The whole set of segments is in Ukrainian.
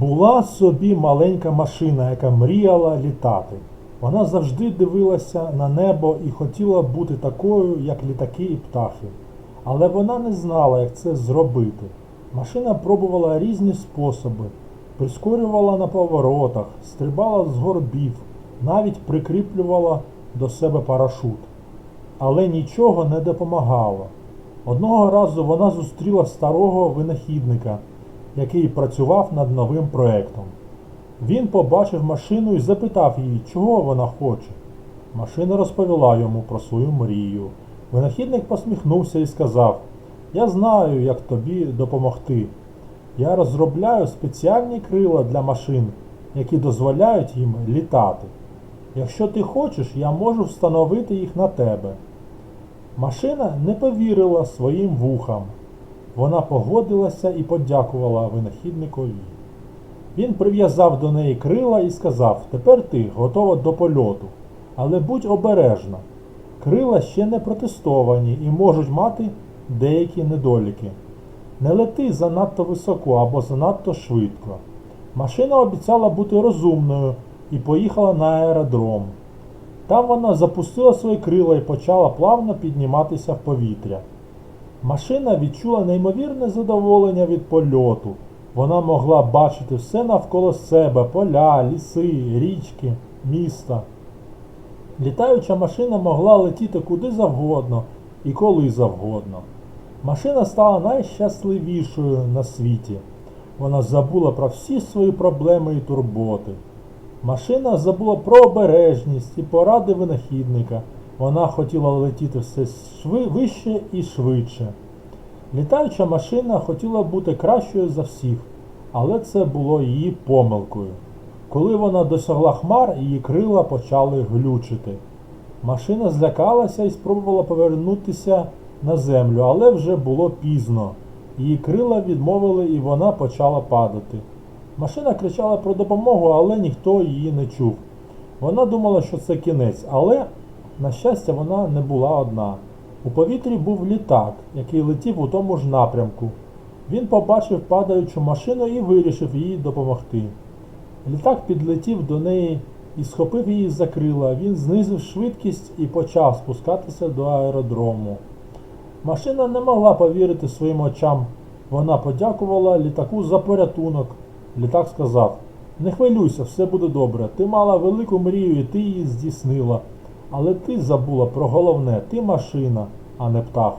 Була собі маленька машина, яка мріяла літати. Вона завжди дивилася на небо і хотіла бути такою, як літаки і птахи. Але вона не знала, як це зробити. Машина пробувала різні способи, прискорювала на поворотах, стрибала з горбів, навіть прикріплювала до себе парашут. Але нічого не допомагало. Одного разу вона зустріла старого винахідника, який працював над новим проектом. Він побачив машину і запитав її, чого вона хоче. Машина розповіла йому про свою мрію. Винахідник посміхнувся і сказав: Я знаю, як тобі допомогти. Я розробляю спеціальні крила для машин, які дозволяють їм літати. Якщо ти хочеш, я можу встановити їх на тебе. Машина не повірила своїм вухам. Вона погодилася і подякувала винахідникові. Він прив'язав до неї крила і сказав: Тепер ти готова до польоту, але будь обережна. Крила ще не протестовані і можуть мати деякі недоліки. Не лети занадто високо або занадто швидко. Машина обіцяла бути розумною і поїхала на аеродром. Там вона запустила свої крила і почала плавно підніматися в повітря. Машина відчула неймовірне задоволення від польоту. Вона могла бачити все навколо себе поля, ліси, річки, міста. Літаюча машина могла летіти куди завгодно і коли завгодно. Машина стала найщасливішою на світі. Вона забула про всі свої проблеми і турботи. Машина забула про обережність і поради винахідника. Вона хотіла летіти все вище і швидше. Літаюча машина хотіла бути кращою за всіх, але це було її помилкою. Коли вона досягла хмар, її крила почали глючити. Машина злякалася і спробувала повернутися на землю, але вже було пізно. Її крила відмовили і вона почала падати. Машина кричала про допомогу, але ніхто її не чув. Вона думала, що це кінець, але, на щастя, вона не була одна. У повітрі був літак, який летів у тому ж напрямку. Він побачив падаючу машину і вирішив їй допомогти. Літак підлетів до неї і схопив її за крила. Він знизив швидкість і почав спускатися до аеродрому. Машина не могла повірити своїм очам. Вона подякувала літаку за порятунок. Літак сказав: Не хвилюйся, все буде добре. Ти мала велику мрію і ти її здійснила. Але ти забула про головне, ти машина, а не птах.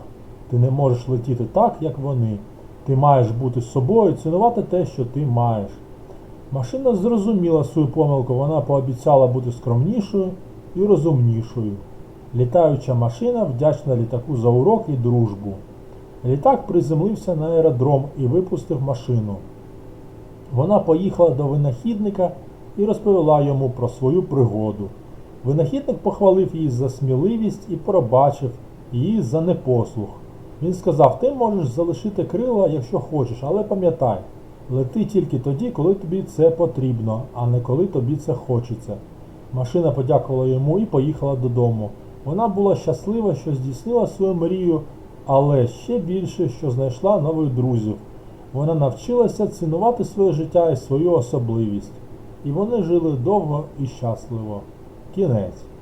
Ти не можеш летіти так, як вони. Ти маєш бути собою, цінувати те, що ти маєш. Машина зрозуміла свою помилку, вона пообіцяла бути скромнішою і розумнішою. Літаюча машина вдячна літаку за урок і дружбу. Літак приземлився на аеродром і випустив машину. Вона поїхала до винахідника і розповіла йому про свою пригоду. Винахідник похвалив її за сміливість і пробачив її за непослух. Він сказав: Ти можеш залишити крила, якщо хочеш, але пам'ятай, лети тільки тоді, коли тобі це потрібно, а не коли тобі це хочеться. Машина подякувала йому і поїхала додому. Вона була щаслива, що здійснила свою мрію, але ще більше, що знайшла нових друзів. Вона навчилася цінувати своє життя і свою особливість. І вони жили довго і щасливо. Кінець.